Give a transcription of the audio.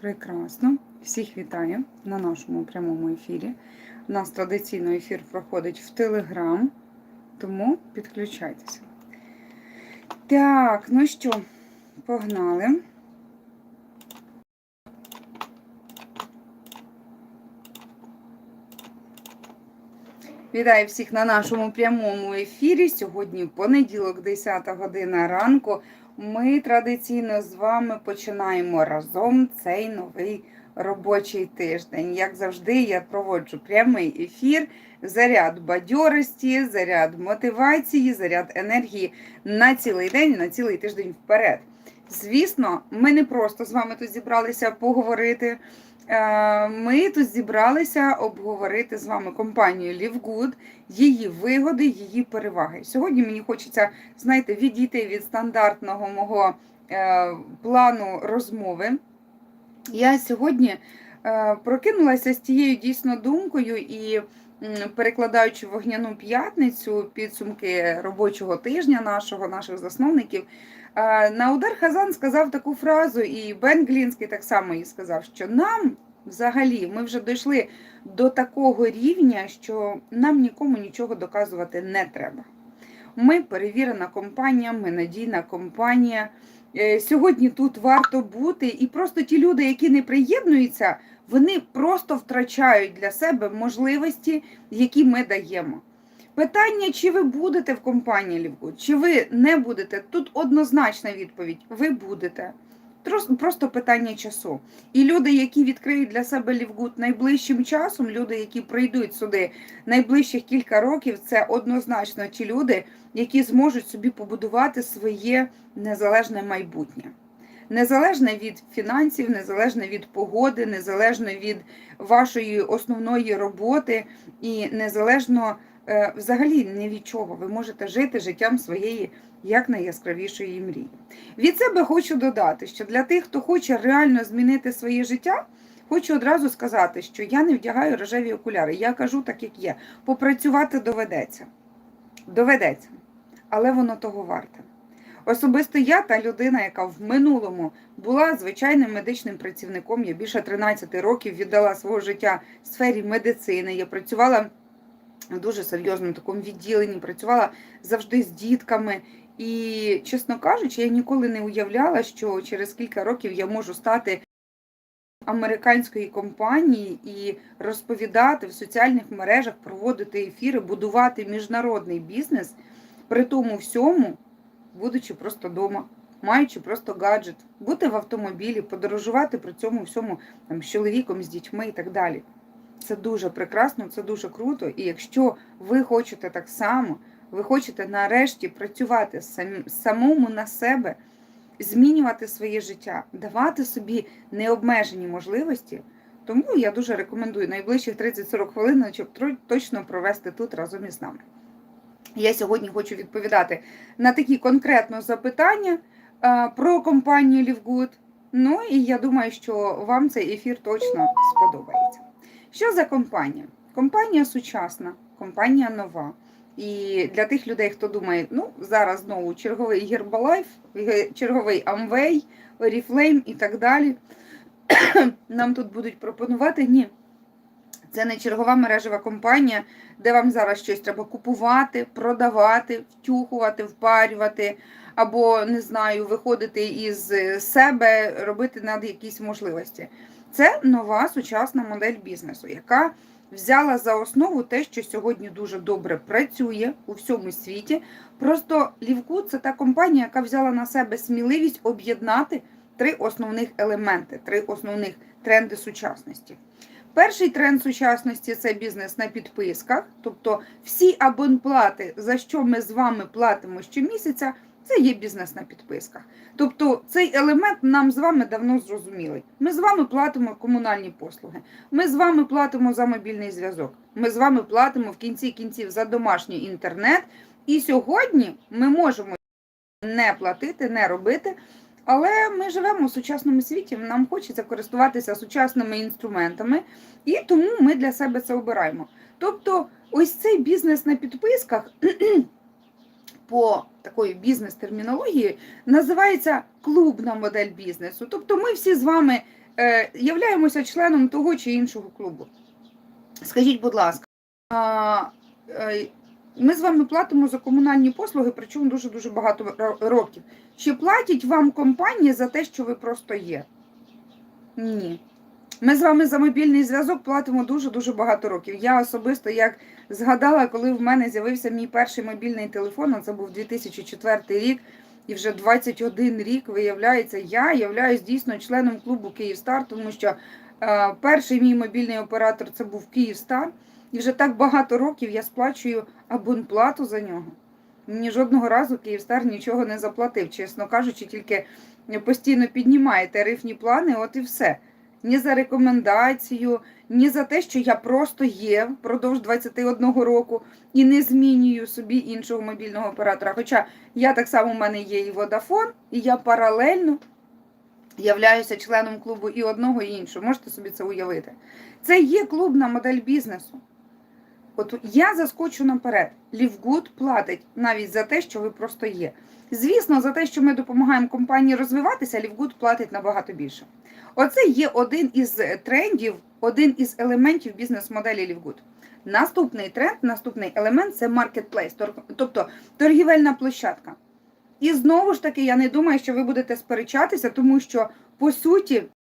Прекрасно. Всіх вітаю на нашому прямому ефірі. У нас традиційно ефір проходить в Телеграм, тому підключайтеся. Так, ну що, погнали. Вітаю всіх на нашому прямому ефірі. Сьогодні понеділок, 10 година ранку. Ми традиційно з вами починаємо разом цей новий робочий тиждень. Як завжди, я проводжу прямий ефір, заряд бадьорості, заряд мотивації, заряд енергії на цілий день, на цілий тиждень вперед. Звісно, ми не просто з вами тут зібралися поговорити. Е, Ми тут зібралися обговорити з вами компанію LiveGood, її вигоди, її переваги. Сьогодні мені хочеться, знаєте, відійти від стандартного мого е, плану розмови. Я сьогодні е, прокинулася з тією дійсно думкою і перекладаючи вогняну п'ятницю підсумки робочого тижня нашого, наших засновників. на Наудар Хазан сказав таку фразу, і Бен Глінський так само їй сказав, що нам взагалі ми вже дійшли до такого рівня, що нам нікому нічого доказувати не треба. Ми перевірена компанія, ми надійна компанія. Е, Сьогодні тут варто бути, і просто ті люди, які не приєднуються, вони просто втрачають для себе можливості, які ми даємо. Питання, чи ви будете в компанії Лівгуд, чи ви не будете, тут однозначна відповідь: ви будете. Просто питання часу. І люди, які відкриють для себе Лівгуд найближчим часом, люди, які прийдуть сюди найближчих кілька років, це однозначно ті люди, які зможуть собі побудувати своє незалежне майбутнє. Незалежне від фінансів, незалежне від погоди, незалежно від вашої основної роботи і незалежно взагалі ні від чого. Ви можете жити життям своєї якнайяскравішої мрії. Від себе хочу додати, що для тих, хто хоче реально змінити своє життя, хочу одразу сказати, що я не вдягаю рожеві окуляри. Я кажу так, як є. Попрацювати доведеться. Доведеться. Але воно того варте. Особисто я та людина, яка в минулому була звичайним медичним працівником. Я більше 13 років віддала свого життя в сфері медицини. Я працювала дуже серйозному такому відділенні, працювала завжди з дітками. І, чесно кажучи, я ніколи не уявляла, що через кілька років я можу стати американської компанії і розповідати в соціальних мережах, проводити ефіри, будувати міжнародний бізнес, при тому всьому, будучи просто вдома, маючи просто гаджет, бути в автомобілі, подорожувати при цьому всьому там, з чоловіком, з дітьми і так далі. Це дуже прекрасно, це дуже круто. І якщо ви хочете так само, ви хочете нарешті працювати самому на себе, змінювати своє життя, давати собі необмежені можливості, тому я дуже рекомендую найближчих 30-40 хвилин, щоб точно провести тут разом із нами. Я сьогодні хочу відповідати на такі конкретно запитання е, про компанію Лівгуд. Ну і я думаю, що вам цей ефір точно сподобається. Що за компанія? Компанія сучасна, компанія нова. І для тих людей, хто думає, ну зараз знову черговий Herbalife, ге- черговий Amway, Oriflame і так далі. Нам тут будуть пропонувати ні. Це не чергова мережева компанія, де вам зараз щось треба купувати, продавати, втюхувати, впарювати, або не знаю, виходити із себе, робити над якісь можливості. Це нова сучасна модель бізнесу, яка взяла за основу те, що сьогодні дуже добре працює у всьому світі. Просто Лівку це та компанія, яка взяла на себе сміливість об'єднати три основних елементи, три основних тренди сучасності. Перший тренд сучасності це бізнес на підписках, тобто всі абонплати, за що ми з вами платимо щомісяця, це є бізнес на підписках. Тобто цей елемент нам з вами давно зрозумілий. Ми з вами платимо комунальні послуги, ми з вами платимо за мобільний зв'язок, ми з вами платимо в кінці кінців за домашній інтернет. І сьогодні ми можемо не платити, не робити. Але ми живемо в сучасному світі, нам хочеться користуватися сучасними інструментами, і тому ми для себе це обираємо. Тобто, ось цей бізнес на підписках по такої бізнес-термінології називається клубна модель бізнесу. Тобто, ми всі з вами е, являємося членом того чи іншого клубу. Скажіть, будь ласка, е, ми з вами платимо за комунальні послуги, причому дуже-дуже багато ро- років. Чи платять вам компанії за те, що ви просто є? Ні. Ми з вами за мобільний зв'язок платимо дуже-дуже багато років. Я особисто як згадала, коли в мене з'явився мій перший мобільний телефон, це був 2004 рік, і вже 21 рік, виявляється, я являюсь дійсно членом клубу Київстар, тому що е, перший мій мобільний оператор це був Київстар, і вже так багато років я сплачую абонплату за нього. Мені жодного разу Київстар нічого не заплатив, чесно кажучи, тільки постійно піднімає тарифні плани, от і все. Ні за рекомендацію, ні за те, що я просто є впродовж 21 року і не змінюю собі іншого мобільного оператора. Хоча я так само в мене є і Водафон, і я паралельно являюся членом клубу і одного, і іншого. Можете собі це уявити. Це є клубна модель бізнесу. От я заскочу наперед. Лівгуд платить навіть за те, що ви просто є. Звісно, за те, що ми допомагаємо компанії розвиватися, Лівгуд платить набагато більше. Оце є один із трендів, один із елементів бізнес-моделі Лівгуд. Наступний тренд, наступний елемент це маркетплейс, тобто торгівельна площадка. І знову ж таки, я не думаю, що ви будете сперечатися, тому що по суті